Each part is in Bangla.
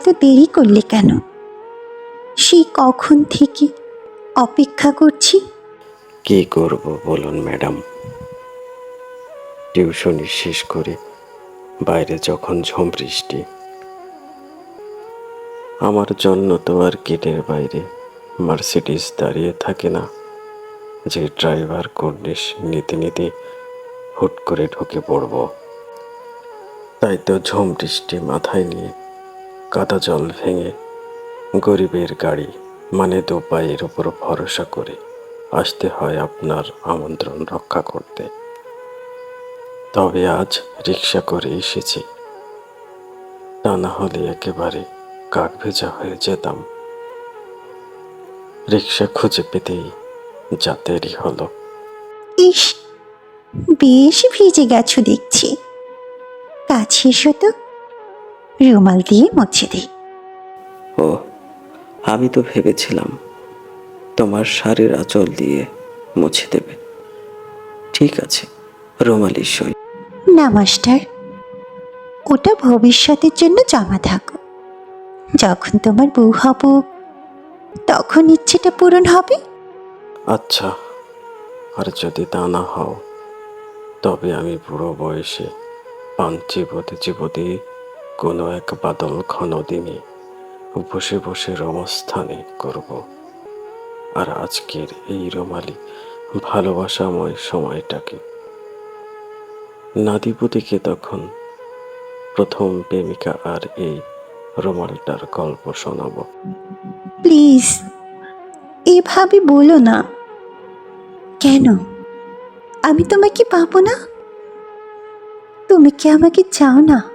এত দেরি করলে কেন? সেই কখন থেকে অপেক্ষা করছি? কি করব বলুন, ম্যাডাম। টিউশনি শেষ করে বাইরে যখন ঝুম বৃষ্টি, আমার জন্য তো আর গেটের বাইরে মার্সিডিস দাঁড়িয়ে থাকে না। যে ড্রাইভার কর্নিশ নিতে নিতে হুট করে ঢুকে পড়ব। তাই তো ঝুম বৃষ্টি মাথায় নিয়ে কাদা জল ভেঙে গরিবের গাড়ি মানে দু পায়ের উপর ভরসা করে আসতে হয় আপনার আমন্ত্রণ রক্ষা করতে। তবে আজ রিক্সা করে এসেছি। তা না হলে একেবারে কাক ভেজা হয়ে যেতাম। রিক্সা খুঁজে পেতেই যা দেরি হলো। ইস, বেশ ভিজে গেছো দেখছি। কাছে এসো তো। রুমাল দিয়ে মুছে দিই। ও আমি তো ভেবেছিলাম তোমার শাড়ির আঁচল দিয়ে মুছে দেবে। ঠিক আছে রুমালি সই। না মাস্টার। ওটা ভবিষ্যতের জন্য জমা থাকো। যখন তোমার বউ হব তখন ইচ্ছেটা পূরণ হবে। আচ্ছা আর যদি তা না হও তবে আমি বুড়ো বয়সে পান চিবোতে চিবোতে কোনো এক বাদল ঘন দিনে বসে বসে রমস্থানে করব। আর আজকের এই রোমালি ভালোবাসাময় সময়টাকে। নাদিপুতিকে তখন প্রথম প্রেমিকা আর এই রোমালটার গল্প শোনাবো। প্লিজ, এভাবে বলো না। কেন? আমি তোমাকে পাবো না? তুমি কি আমাকে চাও না?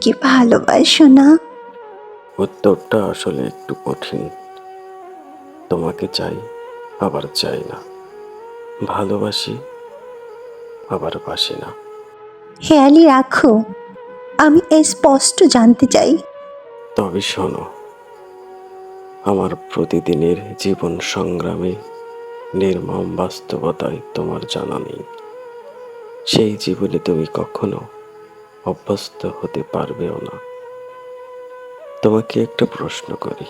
আমাকে ভালোবাসো না? উত্তরটা আসলে একটু কঠিন। তোমাকে চাই আবার চাই না। ভালোবাসি আবার বাসি না। হেয়ালি রাখো। আমি স্পষ্ট জানতে চাই। তবে শোনো আমার প্রতিদিনের জীবন সংগ্রামে নির্মম বাস্তবতায় তোমার জানা নেই। সেই জীবনে তুমি কখনো অভ্যস্ত হতে পারবেও না। তোমাকে একটা প্রশ্ন করি।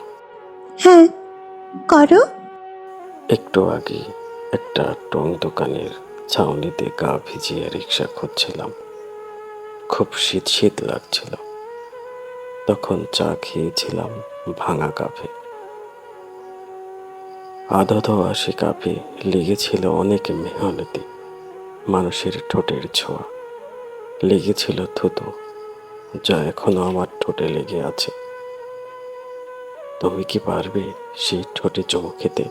হ্যাঁ করো। একটু আগে একটা টং দোকানের ছাউনিতে গা ভিজিয়ে রিক্সা খুঁজছিলাম। খুব শীত শীত লাগছিল। তখন চা খেয়েছিলাম ভাঙা কাপে। আধা ধোয়া সে কাপে লেগেছিল অনেক মেহনতি মানুষের ঠোঁটের ছোঁয়া। লেগেছিল থুতু, যা এখনও আমার ঠোঁটে লেগে আছে। তুমি কি পারবে সেই ঠোঁটে চুমু খেতে?